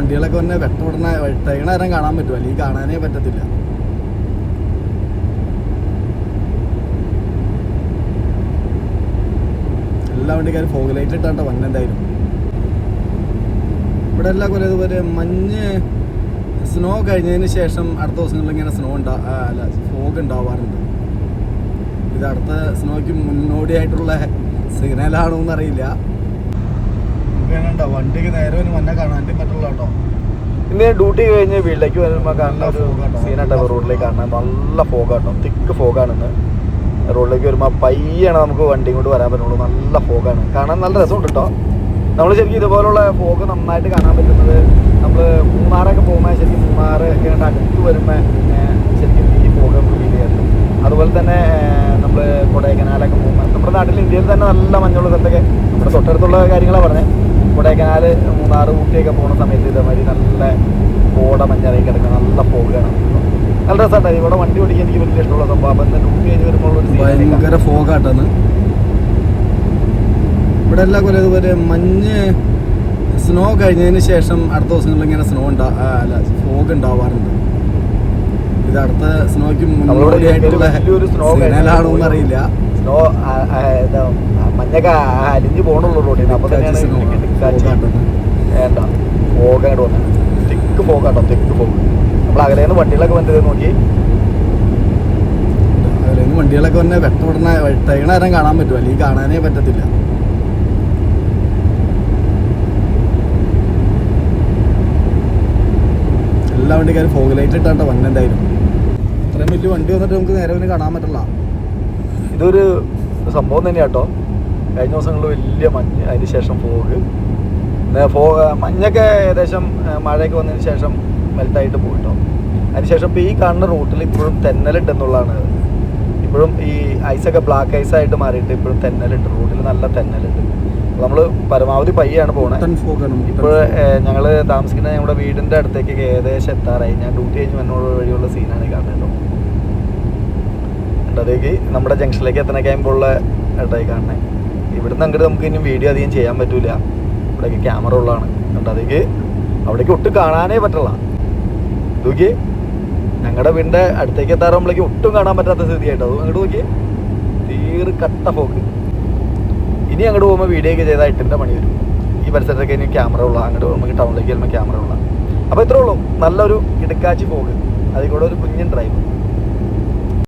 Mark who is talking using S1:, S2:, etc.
S1: വണ്ടികളൊക്കെ വന്നെ വെട്ടവിടണ വെട്ടണ നേരം കാണാൻ പറ്റും അല്ലെങ്കിൽ കാണാനേ പറ്റത്തില്ല. എല്ലാ വണ്ടിക്കാരും ഫോഗ് ലൈറ്റ് ഇട്ടാണ്ട വന്നെ എന്തായാലും. ഇവിടെ എല്ലാ കൊല്ലം ഇതുപോലെ മഞ്ഞ് സ്നോ കഴിഞ്ഞതിന് ശേഷം അടുത്ത ദിവസങ്ങളിൽ ഇങ്ങനെ സ്നോ ഉണ്ടാ അല്ല ഫോഗ് ഉണ്ടാവാറുണ്ട്. ഇത് അടുത്ത സ്നോയ്ക്ക് മുന്നോടിയായിട്ടുള്ള സിഗ്നലാണോ എന്നറിയില്ല വണ്ടിക്ക് നേരെ ഒരു മഞ്ഞ കാണാൻ പറ്റുള്ള കേട്ടോ
S2: ഇന്ന് ഡ്യൂട്ടി കഴിഞ്ഞ് വീട്ടിലേക്ക് വരുമ്പോൾ കാണുന്ന ഒരു. സീനാട്ടോ റോഡിലേക്ക് കാണുന്നത്. നല്ല ഫോഗാട്ടോ തിക്ക് ഫോഗാണെന്ന് റോഡിലേക്ക് വരുമ്പോൾ പയ്യാണ് നമുക്ക് വണ്ടി കൊണ്ട് വരാൻ പറ്റുള്ളൂ. നല്ല ഫോഗാണ് കാണാൻ നല്ല രസമുണ്ട് കേട്ടോ നമ്മൾ ശരിക്കും ഇതുപോലുള്ള ഫോഗ് നന്നായിട്ട് കാണാൻ പറ്റുന്നത് നമ്മൾ മൂന്നാറൊക്കെ പോകുമ്പോൾ ശരിക്കും മൂന്നാർ ഇങ്ങനെ അടുത്ത് വരുമ്പോൾ ശരിക്കും ഈ ഫോഗ് നമുക്ക് ഫീൽ ചെയ്യാറുണ്ട് അതുപോലെ തന്നെ നമ്മൾ കൊടൈക്കനാലൊക്കെ പോകുമ്പോൾ നമ്മുടെ നാട്ടിൽ ഇന്ത്യയിൽ തന്നെ നല്ല മഞ്ഞുള്ള സ്ഥലത്തൊക്കെ നമ്മുടെ തൊട്ടടുത്തുള്ള കാര്യങ്ങളാണ് പറഞ്ഞത് കൊടൈക്കനാൽ മൂന്നാർ ഊട്ടിയൊക്കെ പോകുന്ന സമയത്ത് ഇതേമാതിരി നല്ല കോട മഞ്ഞറിയി കിടക്കുക നല്ല പറ്റും. നല്ല രസമായിട്ട് ഇവിടെ വണ്ടി ഓടിക്കാൻ എനിക്ക് വലിയ ഇഷ്ടമുള്ള സംഭവം. അപ്പം തന്നെ ഊട്ടി കഴിഞ്ഞ് വരുമ്പോൾ ഒരു
S1: ഭയങ്കര ഫോഗാട്ടാണ് ഇവിടെ എല്ലാ കൊല്ലം ഇതുപോലെ മഞ്ഞ് സ്നോ കഴിഞ്ഞതിന് ശേഷം അടുത്ത ദിവസങ്ങളിൽ ഇങ്ങനെ സ്നോ ഉണ്ടാ അല്ല ഫോഗ് ഉണ്ടാവാറുണ്ട്. ഇത് അടുത്ത സ്നോയ്ക്ക് മുന്നോടിയായിട്ടുള്ള സ്നോ എന്നറിയില്ല.
S2: സ്നോ മഞ്ഞൊക്കെ അലിഞ്ഞു പോകണുള്ളൂ റോഡിന് അപ്പൊ അപ്പോൾ തന്നെയാണ് കാറ്റ് വേണ്ട. പോകാണ്ട് വന്നത് തിക്ക് ആട്ടോ തിക്ക് ഫോഗ് നമ്മൾ അകലേന്ന് വണ്ടികളൊക്കെ വന്നത് നോക്കി.
S1: അതിൽ നിന്ന് വണ്ടികളൊക്കെ വന്നെ വെട്ടപ്പെടുന്ന വെട്ടയണ നേരം കാണാൻ പറ്റും? അല്ലെങ്കിൽ കാണാനേ പറ്റത്തില്ല. എല്ലാ വണ്ടിക്കാരും ഫോഗ് ലൈറ്റ് ഇട്ടാട്ടോ വന്നെ എന്തായാലും. ഇത്രയും വലിയ വണ്ടി വന്നിട്ട് നമുക്ക് നേരെ പിന്നെ കാണാൻ പറ്റില്ല.
S2: ഇതൊരു സംഭവം തന്നെയാട്ടോ. കഴിഞ്ഞ ദിവസങ്ങളിൽ വലിയ മഞ്ഞ് അതിന് ശേഷം ഫോഗ്. ഫോഗ് മഞ്ഞൊക്കെ ഏകദേശം മഴയൊക്കെ വന്നതിന് ശേഷം മെൽട്ടായിട്ട് പോയിട്ടോ. അതിനുശേഷം ഇപ്പോൾ ഈ കാണുന്ന റൂട്ടിൽ ഇപ്പോഴും തെന്നലുണ്ടെന്നുള്ളതാണ് ഇപ്പോഴും ഈ ഐസൊക്കെ ബ്ലാക്ക് ഐസ് ആയിട്ട് മാറിയിട്ട് ഇപ്പോഴും തെന്നലുണ്ട് റൂട്ടിൽ നല്ല തെന്നലുണ്ട് നമ്മൾ പരമാവധി പയ്യാണ്
S1: പോകുന്നത്
S2: ഇപ്പോൾ ഞങ്ങൾ താമസിക്കുന്ന ഞങ്ങളുടെ വീടിന്റെ അടുത്തേക്ക് ഏകദേശം എത്താറായി. ഞാൻ ഡ്യൂട്ടി കഴിഞ്ഞ് വന്നോട് വഴിയുള്ള സീനാണ് കാണുന്നത് കേട്ടോ. അതേക്ക് നമ്മുടെ ജംഗ്ഷനിലേക്ക് എത്തണ കഴിയുമ്പോഴുള്ള ഇടയിൽ കാണുന്നത് ഇവിടുന്ന് അങ്ങോട്ട് നമുക്ക് ഇനി വീഡിയോ അധികം ചെയ്യാൻ പറ്റൂല. ഇവിടേക്ക് ക്യാമറ ഉള്ളതാണ്. കണ്ടോ അതേക്ക് അവിടേക്ക് ഒട്ടും കാണാനേ പറ്റില്ല നോക്കി ഞങ്ങളുടെ വീടിന്റെ അടുത്തേക്ക് എത്താറുമ്പോഴേക്ക് ഒട്ടും കാണാൻ പറ്റാത്ത സ്ഥിതിയായിട്ടോ. അത് അങ്ങോട്ട് നോക്കി തീർ കട്ട പോക്ക്. ഇനി അങ്ങോട്ട് പോകുമ്പോൾ വീഡിയോ ഒക്കെ ചെയ്താൽ എട്ടിന്റെ മണി വരും. ഈ പരിസരത്തൊക്കെ ഇനി ക്യാമറ ഉള്ള അങ്ങോട്ട് നമുക്ക് ടൗണിലേക്ക് വരുമ്പോൾ ക്യാമറ ഉള്ള. അപ്പോൾ ഇത്രേ ഉള്ളൂ. നല്ലൊരു ഇടുക്കാച്ചി പോക്ക് അതിൽ കൂടെ ഒരു കുഞ്ഞൻ ഡ്രൈവ്